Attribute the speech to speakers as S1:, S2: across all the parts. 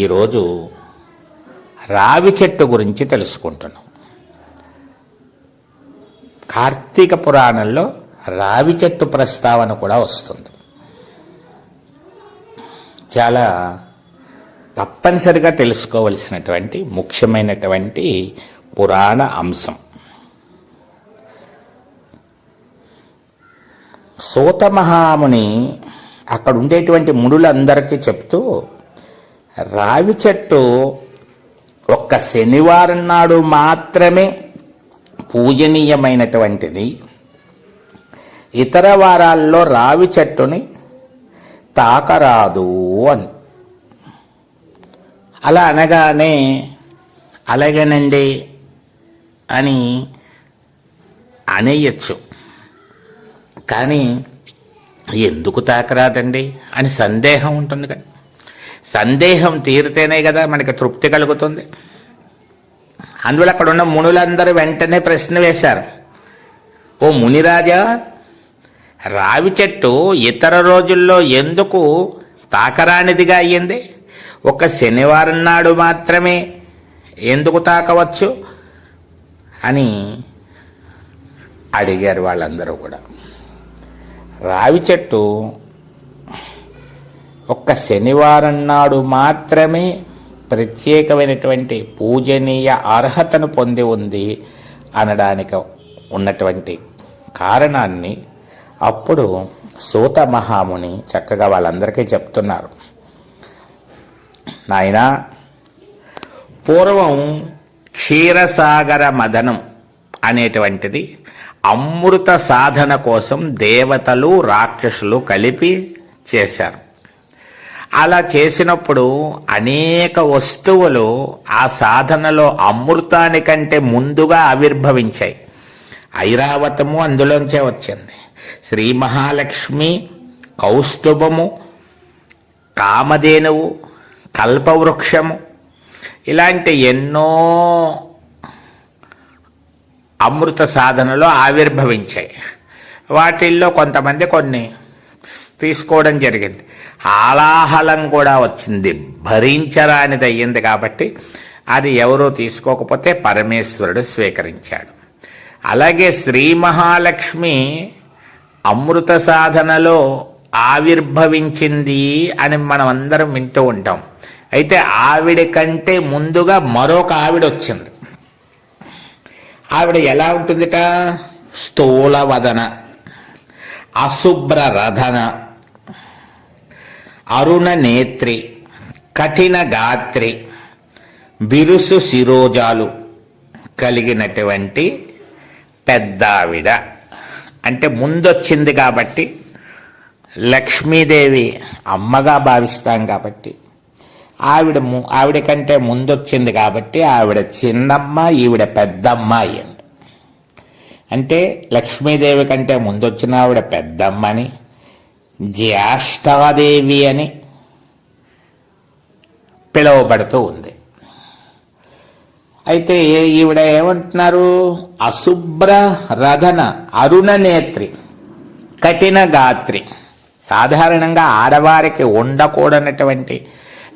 S1: ఈరోజు రావి చెట్టు గురించి తెలుసుకుంటున్నాం. కార్తీక పురాణంలో రావి చెట్టు ప్రస్తావన కూడా వస్తుంది. చాలా తప్పనిసరిగా తెలుసుకోవలసినటువంటి ముఖ్యమైనటువంటి పురాణ అంశం. సూత మహాముని అక్కడ ఉండేటువంటి మునులందరికీ చెప్తూ రావి చెట్టు ఒక్క శనివారం నాడు మాత్రమే పూజనీయమైనటువంటిది. ఇతర వారాల్లో రావి చెట్టుని తాకరాదు అని. అలా అనగానే అలాగేనండి అని అనేయచ్చు. కానీ ఎందుకు తాకరాదండి అని సందేహం ఉంటుంది కదా సందేహం తీరితేనే కదా మనకి తృప్తి కలుగుతుంది. అందువల్ల అక్కడ ఉన్న మునులందరూ వెంటనే ప్రశ్న వేశారు. ఓ మునిరాజా రావి చెట్టు ఇతర రోజుల్లో ఎందుకు తాకరానిదిగా అయ్యింది? ఒక శనివారం నాడు మాత్రమే ఎందుకు తాకవచ్చు? అని అడిగారు వాళ్ళందరూ కూడా. రావి చెట్టు ఒక్క శనివారం నాడు మాత్రమే ప్రత్యేకమైనటువంటి పూజనీయ అర్హతను పొంది ఉంది అనడానికి ఉన్నటువంటి కారణాన్ని అప్పుడు సూత మహాముని చక్కగా వాళ్ళందరికీ చెప్తున్నారు. నాయనా పూర్వం క్షీరసాగర మదనం అనేటువంటిది అమృత సాధన కోసం దేవతలు రాక్షసులు కలిపి చేశారు. అలా చేసినప్పుడు అనేక వస్తువులు ఆ సాధనలో అమృతానికంటే ముందుగా ఆవిర్భవించాయి. ఐరావతము అందులోంచే వచ్చింది. శ్రీ మహాలక్ష్మి కౌస్తుభము కామధేనువు కల్పవృక్షము ఇలాంటి ఎన్నో అమృత సాధనలో ఆవిర్భవించాయి. వాటిల్లో కొంతమంది కొన్ని తీసుకోవడం జరిగింది. హాలాహలం కూడా వచ్చింది. భరించరానిది అయ్యింది కాబట్టి అది ఎవరో తీసుకోకపోతే పరమేశ్వరుడు స్వీకరించాడు. అలాగే శ్రీ మహాలక్ష్మి అమృత సాధనలో ఆవిర్భవించింది అని మనం అందరం వింటూ ఉంటాం. అయితే ఆవిడ కంటే ముందుగా మరొక ఆవిడ వచ్చింది. ఆవిడ ఎలా ఉంటుందిట? స్థూలవదన అశుభ్ర రధన అరుణ నేత్రి కఠిన గాత్రి బిరుసు శిరోజాలు కలిగినటువంటి పెద్దావిడ. అంటే ముందొచ్చింది కాబట్టి లక్ష్మీదేవి అమ్మగా భావిస్తాం కాబట్టి. ఆవిడ ము- ఆవిడ కంటే ముందొచ్చింది కాబట్టి ఆవిడ చిన్నమ్మ ఈవిడ పెద్దమ్మ అయ్యింది. అంటే లక్ష్మీదేవి కంటే ముందొచ్చిన ఆవిడ పెద్దమ్మని జ్యేష్ఠాదేవి అని పిలువబడుతూ ఉంది. అయితే ఈవిడ ఏమంటున్నారు? అశుభ్ర రధన అరుణ నేత్రి కఠిన గాత్రి. సాధారణంగా ఆడవారికి ఉండకూడనటువంటి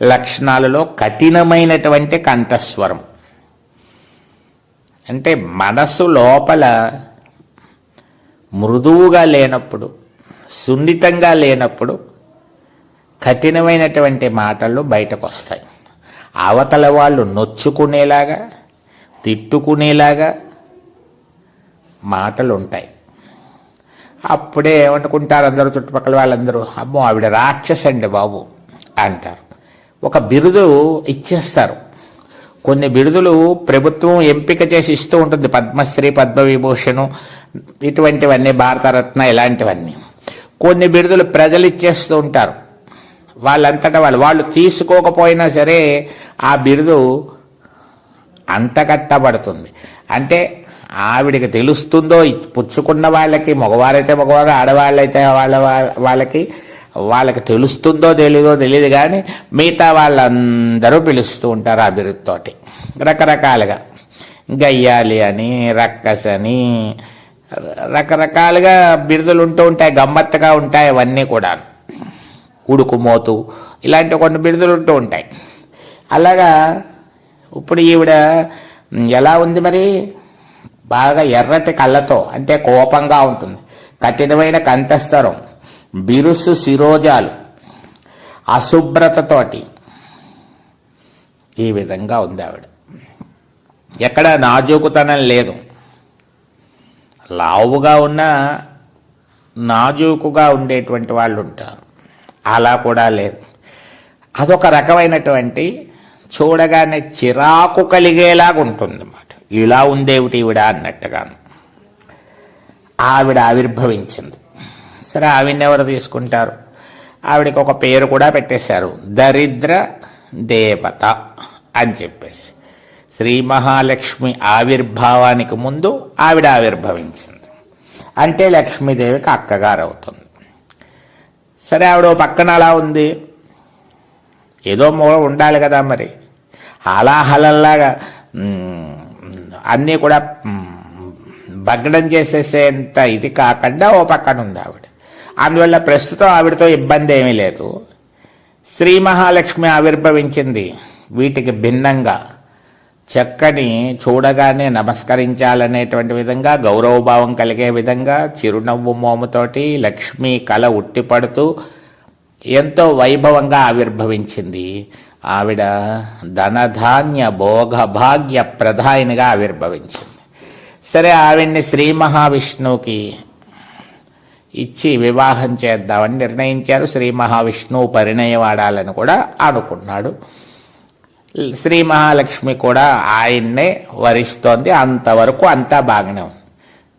S1: లక్షణాలలో కఠినమైనటువంటి కంఠస్వరం. అంటే మనసు లోపల మృదువుగా లేనప్పుడు సున్నితంగా లేనప్పుడు కఠినమైనటువంటి మాటలు బయటకు వస్తాయి అవతల వాళ్ళు నొచ్చుకునేలాగా తిట్టుకునేలాగా మాటలు ఉంటాయి అప్పుడే ఏమనుకుంటారు అందరూ చుట్టుపక్కల వాళ్ళందరూ? అమ్మో ఆవిడ రాక్షసండి బాబు అంటారు. ఒక బిరుదు ఇచ్చేస్తారు. కొన్ని బిరుదులు ప్రభుత్వం ఎంపిక చేసి ఇస్తూ ఉంటుంది. పద్మశ్రీ పద్మవిభూషణు ఇటువంటివన్నీ భారతరత్న ఇలాంటివన్నీ. కొన్ని బిరుదులు ప్రజలు ఇచ్చేస్తూ ఉంటారు. వాళ్ళంతటా వాళ్ళు వాళ్ళు తీసుకోకపోయినా సరే ఆ బిరుదు అంతకట్టబడుతుంది. అంటే ఆవిడికి తెలుస్తుందో ఇ- పుచ్చుకున్న వాళ్ళకి మగవారైతే మగవారు ఆడవాళ్ళైతే వాళ్ళ వాళ్ళకి వాళ్ళకి తెలుస్తుందో తెలీదో తెలియదు కానీ మిగతా వాళ్ళందరూ పిలుస్తూ ఉంటారు ఆ బిరుదుతోటి. రకరకాలుగా. గయ్యాలి అని రక్కస్ అని రకరకాలుగా బిరుదులు ఉంటూ ఉంటాయి గమ్మత్తుగా ఉంటాయి అవన్నీ కూడా ఉడుకుమోతు ఇలాంటి కొన్ని బిరుదులు ఉంటూ ఉంటాయి. అలాగా ఇప్పుడు ఈవిడ ఎలా ఉంది మరి? బాగా ఎర్రటి కళ్ళతో అంటే కోపంగా ఉంటుంది. కఠినమైన కంఠస్థరం బిరుసు శిరోజాలు అశుభ్రతతోటి ఈ విధంగా ఉంది ఆవిడ. ఎక్కడ నాజూకుతనం లేదు. లావుగా ఉన్న నాజూకుగా ఉండేటువంటి వాళ్ళు ఉంటారు అలా కూడా లేదు. అదొక రకమైనటువంటి చూడగానే చిరాకు కలిగేలాగా ఉంటుంది అన్నమాట ఇలా ఉందేమిటి ఈవిడ అన్నట్టుగాను. ఆవిడ ఆవిర్భవించింది. సరే ఆవిడని ఎవరు తీసుకుంటారు? ఆవిడకి ఒక పేరు కూడా పెట్టేశారు. దరిద్ర దేవత అని చెప్పేసి. శ్రీ మహాలక్ష్మి ఆవిర్భావానికి ముందు ఆవిడ ఆవిర్భవించింది. అంటే లక్ష్మీదేవికి అక్కగారు అవుతుంది సరే ఆవిడ ఓ పక్కన అలా ఉంది. ఏదో మూల ఉండాలి కదా మరి. హలాహలల్లాగా అన్నీ కూడా భగ్నం చేసేసేంత ఇది కాకుండా ఓ పక్కన ఉంది ఆవిడ. అందువల్ల ప్రస్తుతం ఆవిడతో ఇబ్బంది ఏమీ లేదు. శ్రీ మహాలక్ష్మి ఆవిర్భవించింది వీటికి భిన్నంగా. చక్కని చూడగానే నమస్కరించాలనేటువంటి విధంగా గౌరవభావం కలిగే విధంగా చిరునవ్వు మోముతోటి లక్ష్మి కళ ఉట్టిపడుతూ ఎంతో వైభవంగా ఆవిర్భవించింది. ఆవిడ ధనధాన్య భోగభాగ్య ప్రధానిగా ఆవిర్భవించింది. సరే ఆవిడ్ని శ్రీ మహావిష్ణువుకి ఇచ్చి వివాహం చేద్దామని నిర్ణయించారు. శ్రీ మహావిష్ణువు పరిణయవాడాలని కూడా అనుకున్నాడు శ్రీ మహాలక్ష్మి కూడా ఆయన్నే వరిస్తోంది. అంతవరకు అంతా బాగానే ఉంది.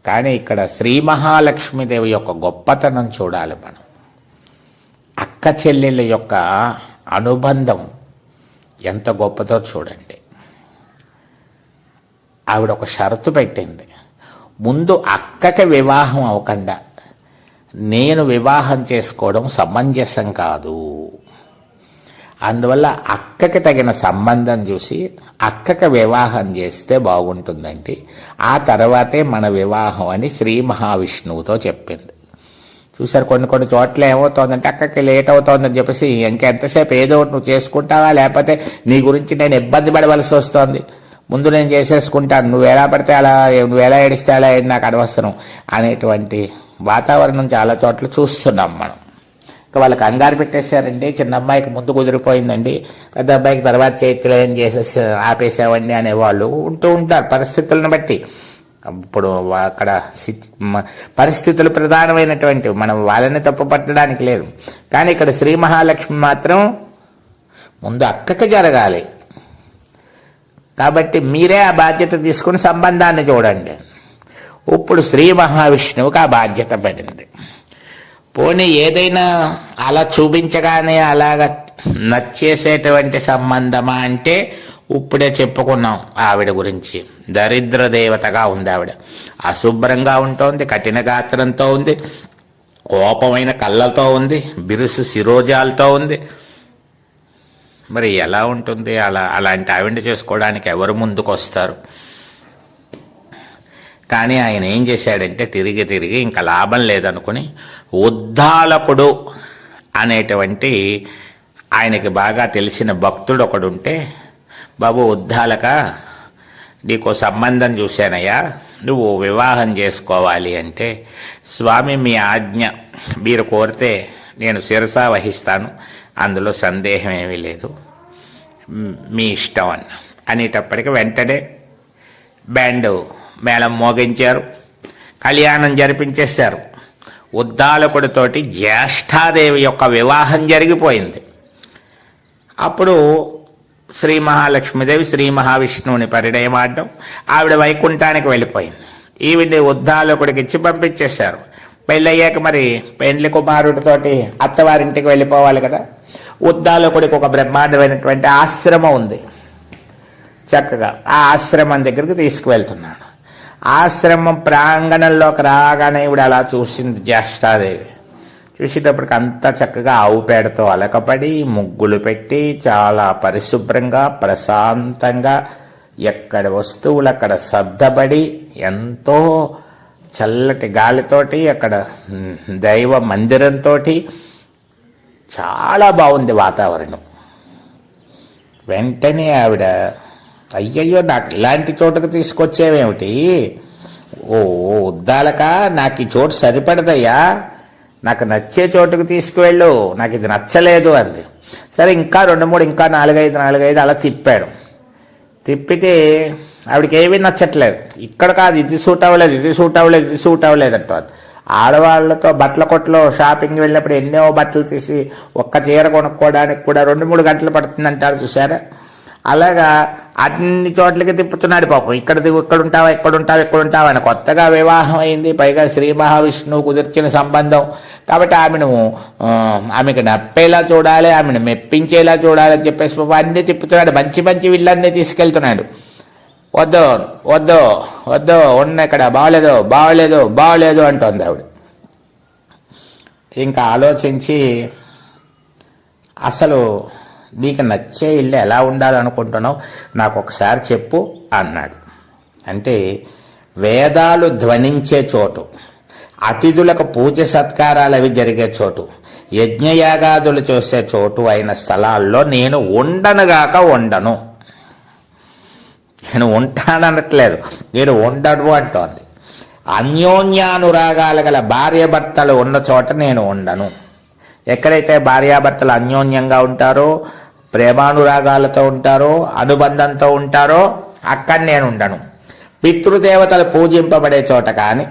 S1: కానీ ఇక్కడ శ్రీ మహాలక్ష్మీదేవి యొక్క గొప్పతనం చూడాలి మనం. అక్క చెల్లెళ్ళ యొక్క అనుబంధం ఎంత గొప్పదో చూడండి. ఆవిడ ఒక షరతు పెట్టింది. ముందు అక్కకి వివాహం అవ్వకుండా నేను వివాహం చేసుకోవడం సమంజసం కాదు. అందువల్ల అక్కకి తగిన సంబంధం చూసి అక్కకి వివాహం చేస్తే బాగుంటుందండి. ఆ తర్వాతే మన వివాహం అని శ్రీ మహావిష్ణువుతో చెప్పింది. చూసారు కొన్ని కొన్ని చోట్ల ఏమవుతోందంటే అక్కకి లేట్ అవుతోందని చెప్పేసి ఇంకెంతసేపు ఏదో ఒకటి నువ్వు చేసుకుంటావా? లేకపోతే నీ గురించి నేను ఇబ్బంది పడవలసి వస్తోంది. ముందు నేను చేసేసుకుంటాను. నువ్వు ఎలా పడితే అలా నువ్వు ఎలా ఏడిస్తే అలా నాకు అనవసరం అనేటువంటి వాతావరణం చాలా చోట్ల చూస్తున్నాం మనం. ఇంకా వాళ్ళకి అంగారు పెట్టేశారండి. చిన్న అమ్మాయికి ముందు కుదిరిపోయిందండి. పెద్ద అబ్బాయికి తర్వాత చేతిలో ఏం చేసేసి ఆపేసావండి అనేవాళ్ళు ఉంటూ ఉంటారు పరిస్థితులను బట్టి. ఇప్పుడు అక్కడ పరిస్థితులు ప్రధానమైనటువంటి మనం వాళ్ళని తప్పు పట్టడానికి లేదు. కానీ ఇక్కడ శ్రీ మహాలక్ష్మి మాత్రం ముందు అక్కకి జరగాలి. కాబట్టి మీరే ఆ బాధ్యత తీసుకుని సంబంధాన్ని చూడండి. ఇప్పుడు శ్రీ మహావిష్ణువుకి ఆ బాధ్యత పడింది. పోనీ ఏదైనా అలా చూపించగానే అలాగ నచ్చేసేటువంటి సంబంధమా అంటే ఇప్పుడే చెప్పుకున్నాం ఆవిడ గురించి. దరిద్ర దేవతగా ఉంది ఆవిడ. అశుభ్రంగా ఉంటుంది కఠిన గాత్రంతో ఉంది కోపమైన కళ్ళతో ఉంది బిరుసు శిరోజాలతో ఉంది. మరి ఎలా ఉంటుంది? అలా అలాంటి ఆవిడ చేసుకోవడానికి ఎవరు ముందుకు వస్తారు కానీ ఆయన ఏం చేశాడంటే తిరిగి తిరిగి ఇంకా లాభం లేదనుకుని ఉద్దాలకుడు అనేటువంటి ఆయనకి బాగా తెలిసిన భక్తుడు ఒకడుంటే బాబు ఉద్దాలక? నీకు సంబంధం చూశానయ్యా. నువ్వు వివాహం చేసుకోవాలి అంటే స్వామి మీ ఆజ్ఞ మీరు కోరితే నేను శిరసా వహిస్తాను. అందులో సందేహం ఏమీ లేదు. మీ ఇష్టం అన్న. అనేటప్పటికి వెంటనే బ్యాండ్ మేళం మోగించారు. కళ్యాణం జరిపించేశారు. ఉద్దాలకుడితోటి జ్యేష్ఠాదేవి యొక్క వివాహం జరిగిపోయింది. అప్పుడు శ్రీ మహాలక్ష్మీదేవి శ్రీ మహావిష్ణువుని పరిణయమాడడం ఆవిడ వైకుంఠానికి వెళ్ళిపోయింది. ఈవిడ్ని ఉద్దాలకుడికి ఇచ్చి పంపించేశారు. పెళ్ళయ్యాక మరి పెండ్లి కుమారుడితోటి అత్తవారింటికి వెళ్ళిపోవాలి కదా. ఉద్దాలకుడికి ఒక బ్రహ్మాండమైనటువంటి ఆశ్రమం ఉంది. చక్కగా ఆ ఆశ్రమం దగ్గరికి తీసుకువెళ్తున్నాడు. ఆశ్రమం ప్రాంగణంలోకి రాగానే ఇవిడ అలా చూసింది జ్యేష్ఠాదేవి. చూసేటప్పటికి అంతా చక్కగా ఆవు పేడతో అలకపడి ముగ్గులు పెట్టి చాలా పరిశుభ్రంగా ప్రశాంతంగా ఎక్కడ వస్తువులు అక్కడ సర్దబడి ఎంతో చల్లటి గాలితోటి అక్కడ దైవ మందిరంతో చాలా బాగుంది వాతావరణం. వెంటనే ఆవిడ అయ్యయ్యో నాకు ఇలాంటి చోటుకు తీసుకొచ్చేవేమిటి? ఓ ఉద్దాలక నాకు ఈ చోటు సరిపడదయ్యా. నాకు నచ్చే చోటుకు తీసుకువెళ్ళు. నాకు ఇది నచ్చలేదు అంది. సరే ఇంకా రెండు మూడు ఇంకా నాలుగైదు నాలుగైదు అలా తిప్పాడు. తిప్పితే ఆవిడకి ఏమీ నచ్చట్లేదు. ఇక్కడ కాదు ఇది సూట్ అవ్వలేదు ఇది సూట్ అవ్వలేదు ఇది సూట్ అవ్వలేదు అంటారు ఆడవాళ్ళతో బట్టల కొట్లో షాపింగ్ వెళ్ళినప్పుడు ఎన్నో బట్టలు తీసి ఒక్క చీర కొనుక్కోవడానికి కూడా రెండు మూడు గంటలు పడుతుంది అంటారు చూసారా అలాగా అన్ని చోట్లకి తిప్పుతున్నాడు పాపం. ఇక్కడ దిగు- ఇక్కడ ఉంటావా ఇక్కడ ఉంటావా ఇక్కడ ఉంటావా అని కొత్తగా వివాహం అయింది. పైగా శ్రీ మహావిష్ణువు కుదిర్చిన సంబంధం. కాబట్టి ఆమెను ఆమెకు నప్పేలా చూడాలి ఆమెను మెప్పించేలా చూడాలి అని చెప్పేసి పాపం అన్ని తిప్పుతున్నాడు. మంచి మంచి వీళ్ళన్నీ తీసుకెళ్తున్నాడు. వద్దు వద్దు వద్దు ఉన్న ఇక్కడ బాగలేదు బాగలేదు బాగలేదు అంటోంది ఆవిడ. ఇంకా ఆలోచించి అసలు నీకు నచ్చే ఇల్లు ఎలా ఉండాలనుకుంటున్నావు నాకు ఒకసారి చెప్పు అన్నాడు. అంటే వేదాలు ధ్వనించే చోటు అతిథులకు పూజ సత్కారాలు అవి జరిగే చోటు యజ్ఞయాగాదులు చేసే చోటు అయిన స్థలాల్లో నేను ఉండనుగాక ఉండను. నేను ఉంటాననట్లేదు నేను ఉండను అంటోంది. అన్యోన్యానురాగాలు గల భార్యాభర్తలు ఉన్న చోట నేను ఉండను. ఎక్కడైతే భార్యాభర్తలు అన్యోన్యంగా ఉంటారో ప్రేమానురాగాలతో ఉంటారో అనుబంధంతో ఉంటారో అక్కడ నేను ఉండను. పితృదేవతలు పూజింపబడే చోట కానీ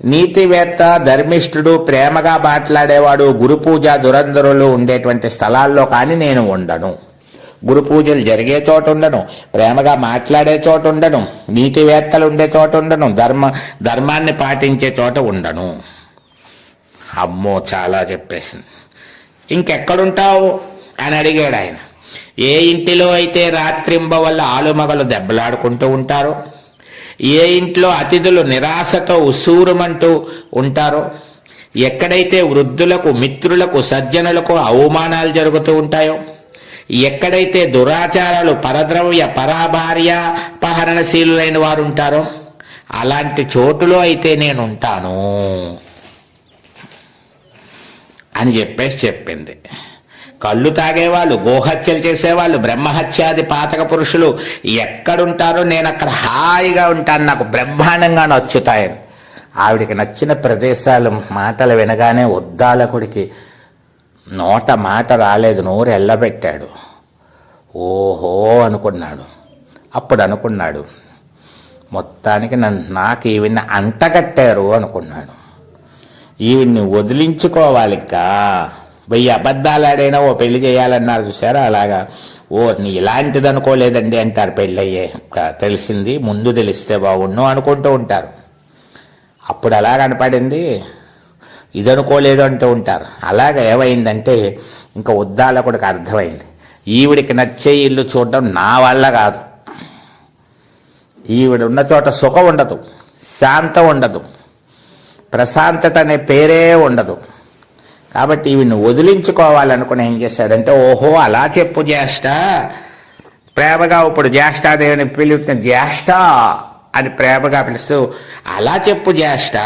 S1: నీతివేత్త ధర్మిష్ఠుడు ప్రేమగా మాట్లాడేవాడు గురు పూజ దురంధరులు ఉండేటువంటి స్థలాల్లో కానీ నేను ఉండను. గురు పూజలు జరిగే చోట ఉండను ప్రేమగా మాట్లాడే చోట ఉండను నీతివేత్తలు ఉండే చోట ఉండను ధర్మ ధర్మాన్ని పాటించే చోట ఉండను. అమ్మో చాలా చెప్పేసింది. ఇంకెక్కడుంటావు? అని అడిగాడు ఆయన. ఏ ఇంటిలో అయితే రాత్రింబ వల్ల ఆలుమగలు దెబ్బలాడుకుంటూ ఉంటారో ఏ ఇంట్లో అతిథులు నిరాశతో ఉసూరుమంటూ ఉంటారో ఎక్కడైతే వృద్ధులకు మిత్రులకు సజ్జనులకు అవమానాలు జరుగుతూ ఉంటాయో ఎక్కడైతే దురాచారాలు పరద్రవ్య పరాభార్యాపహరణశీలులైన వారు ఉంటారో అలాంటి చోటులో అయితే నేను ఉంటాను అని చెప్పేసి చెప్పింది. కళ్ళు తాగేవాళ్ళు గోహత్యలు చేసేవాళ్ళు బ్రహ్మహత్యాది పాతక పురుషులు ఎక్కడుంటారో నేను అక్కడ హాయిగా ఉంటాను. నాకు బ్రహ్మాండంగా నచ్చుతాయని ఆవిడికి నచ్చిన ప్రదేశాలు మాటలు వినగానే ఉద్దాలకుడికి నోట మాట రాలేదు నోరు ఎల్లబెట్టాడు. ఓహో అనుకున్నాడు. అప్పుడు అనుకున్నాడు మొత్తానికి నన్ను నాకు ఈవిని అంటగట్టారు అనుకున్నాడు. ఈవిని వదిలించుకోవాలికా వెయ్యి అబద్ధాలాడైనా ఓ పెళ్ళి చేయాలన్నారు చూసారా అలాగా. ఓ నీ ఇలాంటిది అనుకోలేదండి అంటారు పెళ్ళయ్యే. తెలిసింది ముందు తెలిస్తే బాగుండు అనుకుంటూ ఉంటారు. అప్పుడు అలా కనపడింది. ఇది అనుకోలేదు అంటూ ఉంటారు. అలాగ ఏమైందంటే ఇంకా ఉద్దాలకుడికి అర్థమైంది. ఈవిడికి నచ్చే ఇల్లు చూడడం నా వల్ల కాదు. ఈవిడ ఉన్న చోట సుఖం ఉండదు. శాంతం ఉండదు. ప్రశాంతత అనే పేరే ఉండదు. కాబట్టి ఈవిని వదిలించుకోవాలనుకుని ఏం చేశాడంటే ఓహో అలా చెప్పు జ్యేష్ఠ. ప్రేమగా ఇప్పుడు జ్యేష్ఠాదేవిని పిలుపుతున్న జ్యేష్ఠ అని ప్రేమగా పిలుస్తూ అలా చెప్పు జ్యేష్ఠ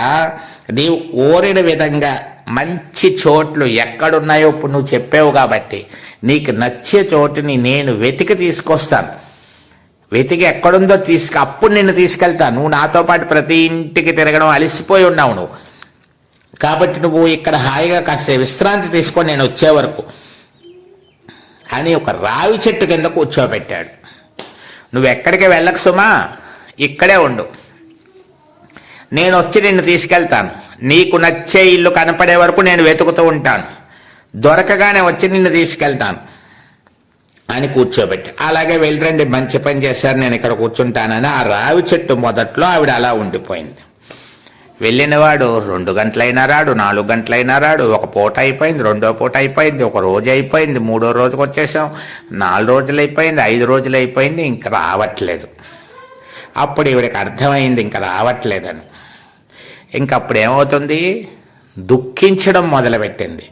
S1: నీవు కోరిన విధంగా మంచి చోట్లు ఎక్కడున్నాయో ఇప్పుడు నువ్వు చెప్పావు కాబట్టి నీకు నచ్చే చోటుని నేను వెతికి తీసుకొస్తాను. వెతికి ఎక్కడుందో తీసుకు అప్పుడు నిన్ను తీసుకెళ్తాను. నువ్వు నాతో పాటు ప్రతి ఇంటికి తిరగడం అలసిపోయి ఉన్నావు నువ్వు. కాబట్టి నువ్వు ఇక్కడ హాయిగా కాస్త విశ్రాంతి తీసుకొని నేను వచ్చే వరకు. అని ఒక రావి చెట్టు కింద కూర్చోబెట్టాడు. నువ్వు ఎక్కడికి వెళ్ళకు సుమా ఇక్కడే ఉండు. నేను వచ్చి నిన్ను తీసుకెళ్తాను. నీకు నచ్చే ఇల్లు కనపడే వరకు నేను వెతుకుతూ ఉంటాను. దొరకగానే వచ్చి నిన్ను తీసుకెళ్తాను. అని కూర్చోబెట్టి అలాగే వెళ్ళరండి మంచి పని చేశారు నేను ఇక్కడ కూర్చుంటానని ఆ రావి చెట్టు మొదట్లో ఆవిడ అలా ఉండిపోయింది. వెళ్ళినవాడు రెండు గంటలైనా రాడు నాలుగు గంటలైనా రాడు. ఒక పూట అయిపోయింది రెండో పూట అయిపోయింది ఒక రోజు అయిపోయింది మూడో రోజుకి వచ్చేసాం. నాలుగు రోజులు అయిపోయింది ఐదు రోజులు అయిపోయింది ఇంక రావట్లేదు. అప్పుడు ఈవిడికి అర్థమైంది ఇంక రావట్లేదని. ఇంకప్పుడు ఏమవుతుంది? దుఃఖించడం మొదలుపెట్టింది.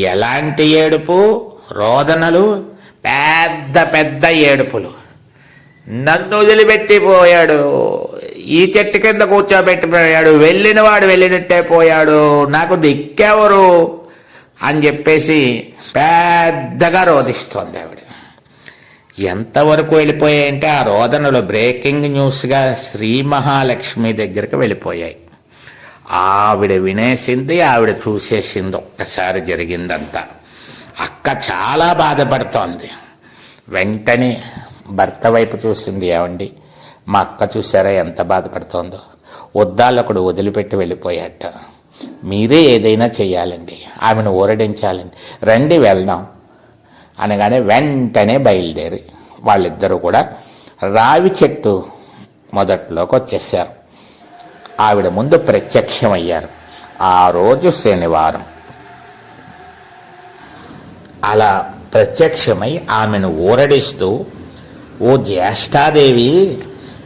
S1: ఎలాంటి ఏడుపు? రోదనలు? పెద్ద పెద్ద ఏడుపులు. నన్ను వదిలిపెట్టిపోయాడు. ఈ చెట్టు కింద కూర్చోబెట్టిపోయాడు వెళ్ళినవాడు వెళ్ళినట్టే పోయాడు. నాకు దిక్కెవరు? అని చెప్పేసి పెద్దగా రోధిస్తోంది ఆవిడ. ఎంతవరకు వెళ్ళిపోయాయంటే ఆ రోదనలు బ్రేకింగ్ న్యూస్గా శ్రీ మహాలక్ష్మి దగ్గరికి వెళ్ళిపోయాయి. ఆవిడ వినేసింది ఆవిడ చూసేసింది ఒక్కసారి జరిగిందంతా. అక్క చాలా బాధపడుతోంది. వెంటనే భర్త వైపు చూసింది ఏమండి మా అక్క చూసారా ఎంత బాధపడుతోందో? ఉద్దాలకుడు వదిలిపెట్టి వెళ్ళిపోయాట. మీరే ఏదైనా చేయాలండి ఆమెను ఊరడించాలండి. రండి వెళ్దాం. అనగానే వెంటనే బయలుదేరి వాళ్ళిద్దరూ కూడా రావి చెట్టు మొదట్లోకి వచ్చేసారు ఆవిడ ముందు ప్రత్యక్షమయ్యారు. ఆ రోజు శనివారం. అలా ప్రత్యక్షమై ఆమెను ఊరడిస్తూ ఓ జ్యేష్ఠాదేవి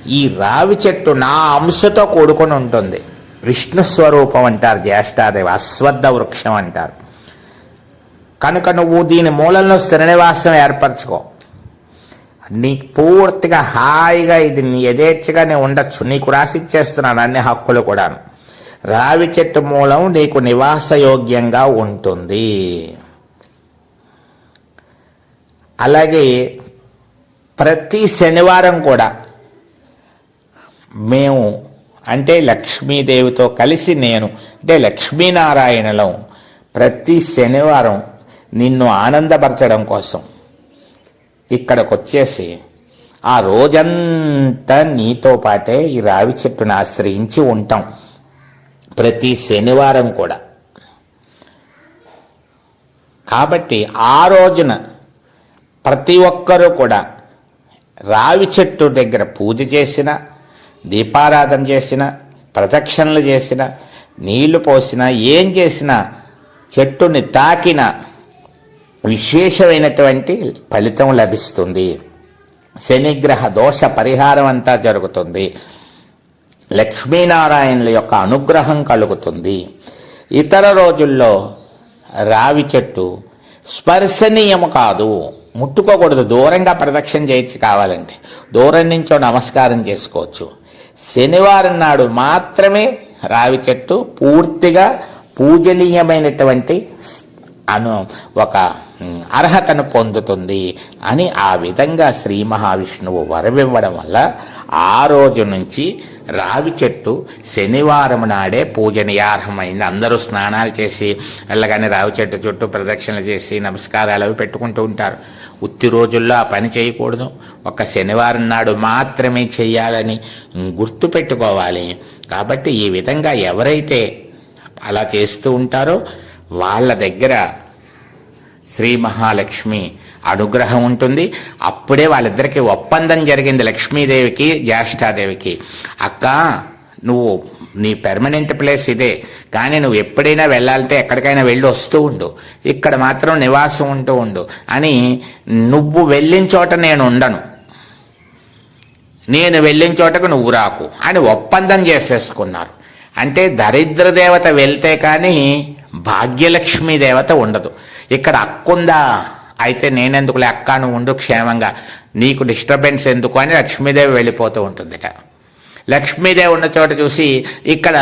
S1: ఈ రావి చెట్టు నా అంశతో కూడుకొని ఉంటుంది. విష్ణు స్వరూపం అంటారు జ్యేష్ఠాదేవి అశ్వద్ధ వృక్షం అంటారు. కనుక నువ్వు దీని మూలంలో స్థిర నివాసం ఏర్పరచుకో. నీకు పూర్తిగా హాయిగా ఇది నీ యథేచ్ఛగానే ఉండొచ్చు. నీకు రాసిచ్చేస్తున్నాను అన్ని హక్కులు కూడా రావి చెట్టు మూలం నీకు నివాసయోగ్యంగా ఉంటుంది. అలాగే ప్రతి శనివారం కూడా మేము అంటే లక్ష్మీదేవితో కలిసి నేను అంటే లక్ష్మీనారాయణలో ప్రతి శనివారం నిన్ను ఆనందపరచడం కోసం ఇక్కడికి వచ్చేసి ఆ రోజంతా నీతో పాటే ఈ రావి చెట్టును ఆశ్రయించి ఉంటాం ప్రతి శనివారం కూడా. కాబట్టి ఆ రోజున ప్రతి ఒక్కరూ కూడా రావి చెట్టు దగ్గర పూజ చేసిన దీపారాధన చేసిన ప్రదక్షిణలు చేసిన నీళ్ళు పోసినా ఏం చేసినా చెట్టుని తాకిన విశేషమైనటువంటి ఫలితం లభిస్తుంది. శనిగ్రహ దోష పరిహారం అంతా జరుగుతుంది. లక్ష్మీనారాయణుల యొక్క అనుగ్రహం కలుగుతుంది. ఇతర రోజుల్లో రావి చెట్టు స్పర్శనీయము కాదు. ముట్టుకోకూడదు. దూరంగా ప్రదక్షిణ చేయొచ్చు కావాలంటే. దూరం నుంచో నమస్కారం చేసుకోవచ్చు. శనివారం నాడు మాత్రమే రావి చెట్టు పూర్తిగా పూజనీయమైనటువంటి అను ఒక అర్హతను పొందుతుంది అని ఆ విధంగా శ్రీ మహావిష్ణువు వరవివ్వడం వల్ల ఆ రోజు నుంచి రావి చెట్టు శనివారం నాడే పూజనీయార్హమైంది. అందరూ స్నానాలు చేసి వెళ్ళగానే రావి చెట్టు చుట్టూ ప్రదక్షిణలు చేసి నమస్కారాలు అవి పెట్టుకుంటూ ఉంటారు. ఉత్తి రోజుల్లో ఆ పని చేయకూడదు. ఒక శనివారం నాడు మాత్రమే చేయాలని గుర్తు పెట్టుకోవాలి. కాబట్టి ఈ విధంగా ఎవరైతే అలా చేస్తూ ఉంటారో వాళ్ళ దగ్గర శ్రీ మహాలక్ష్మి అనుగ్రహం ఉంటుంది. అప్పుడే వాళ్ళిద్దరికి ఒప్పందం జరిగింది లక్ష్మీదేవికి జ్యేష్ఠాదేవికి. అక్క నువ్వు నీ పెర్మనెంట్ ప్లేస్ ఇదే. కానీ నువ్వు ఎప్పుడైనా వెళ్ళాలంటే ఎక్కడికైనా వెళ్ళి వస్తూ ఉండు. ఇక్కడ మాత్రం నివాసం ఉంటూ ఉండు. అని నువ్వు వెళ్ళిన చోట నేను ఉండను. నేను వెళ్ళిన చోటకు నువ్వు రాకు అని ఒప్పందం చేసేసుకున్నారు. అంటే దరిద్ర దేవత వెళ్తే కానీ భాగ్యలక్ష్మి దేవత ఉండదు. ఇక్కడ అక్కుందా? అయితే నేనెందుకులే? అక్క నువ్వు ఉండు క్షేమంగా. నీకు డిస్టర్బెన్స్ ఎందుకు? అని లక్ష్మీదేవి వెళ్ళిపోతూ ఉంటుందిట. లక్ష్మీదేవి ఉన్న చోట చూసి ఇక్కడ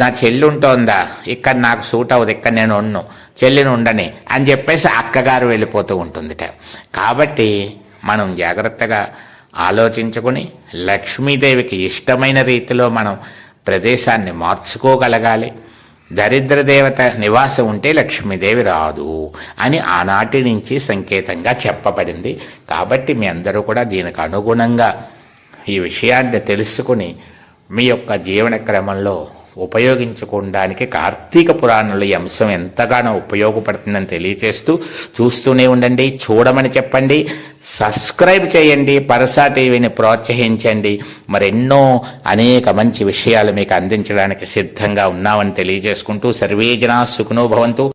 S1: నా చెల్లి ఉంటోందా ఇక్కడ నాకు సూట్ అవ్వదు ఇక్కడ నేను ఉన్ను చెల్లిని ఉండని అని చెప్పేసి అక్కగారు వెళ్ళిపోతూ ఉంటుందిట. కాబట్టి మనం జాగ్రత్తగా ఆలోచించుకుని లక్ష్మీదేవికి ఇష్టమైన రీతిలో మనం ప్రదేశాన్ని మార్చుకోగలగాలి. దరిద్ర దేవత నివాసం ఉంటే లక్ష్మీదేవి రాదు అని ఆనాటి నుంచి సంకేతంగా చెప్పబడింది. కాబట్టి మీ అందరూ కూడా దీనికి అనుగుణంగా ఈ విషయాన్ని తెలుసుకుని మీ యొక్క జీవన క్రమంలో ఉపయోగించుకోవడానికి కార్తీక పురాణంలో ఈ అంశం ఎంతగానో ఉపయోగపడుతుందని తెలియచేస్తూ చూస్తూనే ఉండండి చూడమని చెప్పండి సబ్స్క్రైబ్ చేయండి పరసా టీవీని ప్రోత్సహించండి. మరెన్నో అనేక మంచి విషయాలు మీకు అందించడానికి సిద్ధంగా ఉన్నామని తెలియజేసుకుంటూ సర్వే జనా సుఖనో భవంతు.